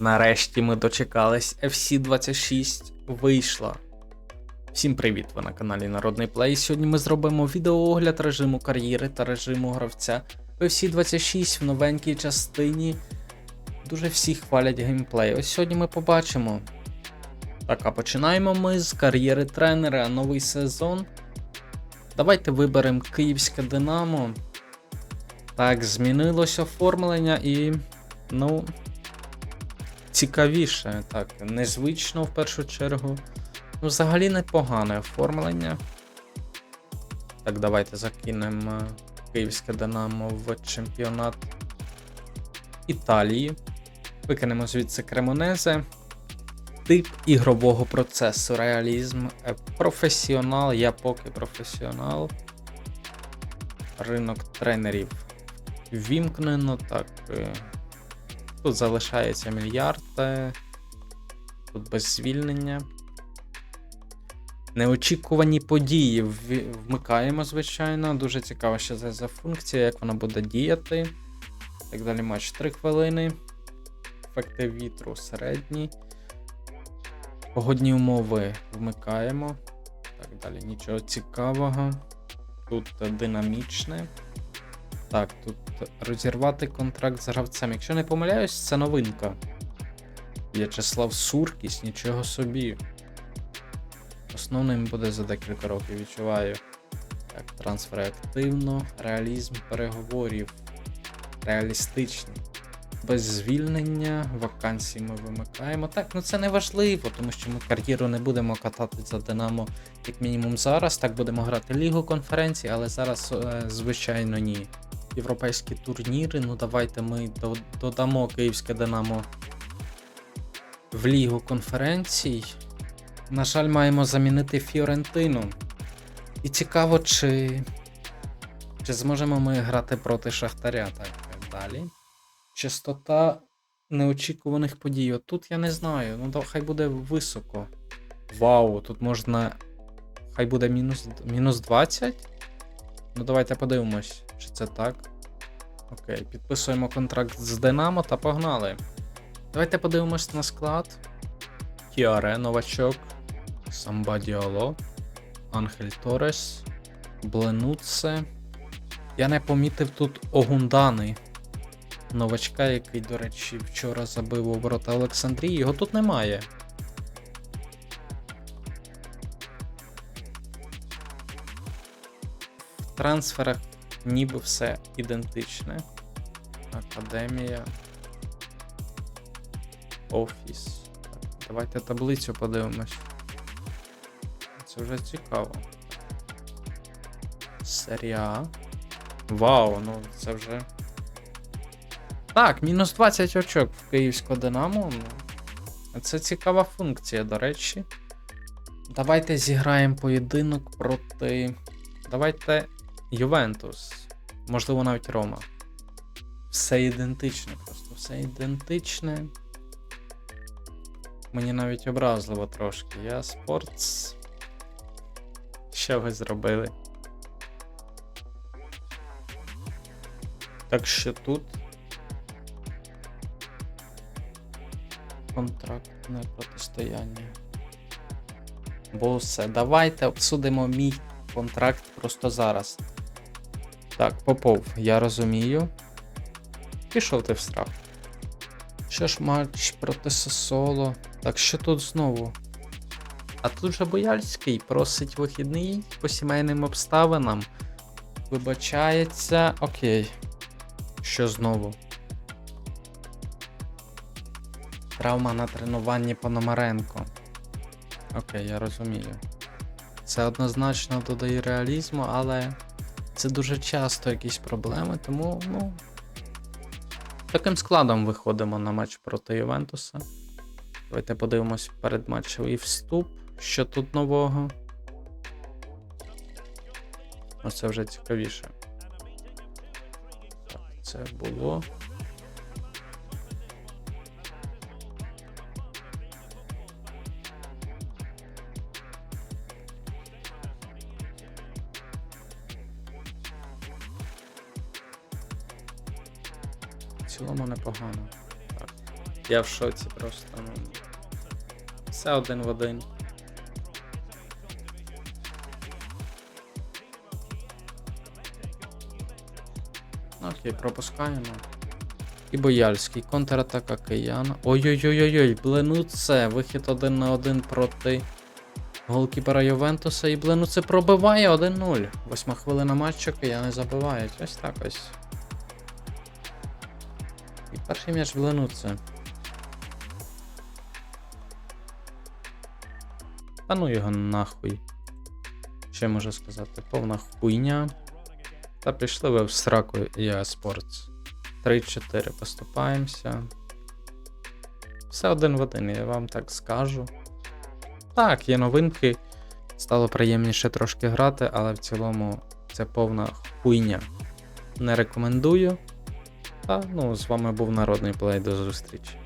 Нарешті ми дочекались. FC26 вийшла. Всім привіт! Ви на каналі Народний Плей. Сьогодні ми зробимо відеоогляд режиму кар'єри та режиму гравця в FC26 в новенькій частині. Дуже всі хвалять геймплей. Ось сьогодні ми побачимо. Так, а починаємо ми з кар'єри тренера, новий сезон. Давайте виберемо Київське Динамо. Так, змінилось оформлення і. Ну. Цікавіше, так, незвично в першу чергу. Ну, взагалі непогане оформлення. Так, давайте закинемо е, Київське Динамо в чемпіонат Італії. Викинемо звідси Кремонезе. Тип ігрового процесу, реалізм, е, професіонал, я поки професіонал. Ринок тренерів вімкнено. Так. Тут залишається мільярд. е, Тут без звільнення. Неочікувані події вмикаємо, звичайно. Дуже цікаво, що це за функція, як вона буде діяти. Так далі матч 3 хвилини. Ефекти вітру середній. Погодні умови вмикаємо. Так далі нічого цікавого. Тут динамічне. Так, тут розірвати контракт з гравцем. Якщо не помиляюсь, це новинка. В'ячеслав Суркіс, нічого собі. Основним буде за декілька років, відчуваю. Так, трансфери активно, реалізм переговорів. Реалістичні. Без звільнення, вакансії ми вимикаємо. Так, ну це не важливо, тому що ми кар'єру не будемо катати за Динамо, як мінімум зараз. Так будемо грати Лігу конференцій, але зараз, е, звичайно, ні. Європейські турніри, ну давайте ми додамо Київське Динамо в Лігу конференцій. На жаль, маємо замінити Фіорентину. І цікаво, чи, чи зможемо ми грати проти Шахтаря. Так, далі. Частота неочікуваних подій. От тут я не знаю. Ну, то хай буде високо. Вау, тут можна. Хай буде мінус, мінус 20. Ну, давайте подивимось, чи це так. Окей, підписуємо контракт з Динамо та погнали. Давайте подивимось на склад. Кіаре, новачок. Самба Діало. Анхель Торес. Бленуце. Я не помітив тут Огундани. Новачка, який, до речі, вчора забив у ворота Олександрії. Його тут немає. В трансферах ніби все ідентичне. Академія. Офіс. Давайте таблицю подивимось. Це вже цікаво. Серія. Вау, ну це вже. Так, мінус 20 очок в Київського Динамо. Це цікава функція, до речі. Давайте зіграємо поєдинок проти. Давайте Ювентус. Можливо, навіть Рома. Все ідентичне, просто все ідентичне. Мені навіть образливо трошки. Я спортс. Що ви зробили? Так що тут. Контрактне протистояння. Босе, давайте обсудимо мій контракт просто зараз. Так, Попов, я розумію. Пішов ти в страх. Що ж матч проти Сосоло? Так що тут знову? А тут же Бояльський просить вихідний по сімейним обставинам. Вибачається. Окей. Що знову? Травма на тренуванні Пономаренко. Окей, я розумію. Це однозначно додає реалізму, але це дуже часто якісь проблеми, тому, ну. Таким складом виходимо на матч проти Ювентуса. Давайте подивимось передматчевий вступ, що тут нового. Оце вже цікавіше. Так, це було. В цілому непогано. Так. Я в шоці просто. Ну. Все один в один. Окей, пропускаємо. І Бояльський, контратака кияна. Ой-ой-ой-ой, Бленуце, вихід один на один проти голкіпера Ювентуса. І Бленуце пробиває 1-0. Восьма хвилина матчу, кияни забивають. Ось так ось. Перший м'яч Бленуце. Та ну його нахуй. Що можу сказати? Повна хуйня. Та пішли ви в сраку EA Sports. 3-4 поступаємося. Все один в один, я вам так скажу. Так, є новинки. Стало приємніше трошки грати, але в цілому це повна хуйня. Не рекомендую. Та ну, з вами був Народний Плей. До зустрічі.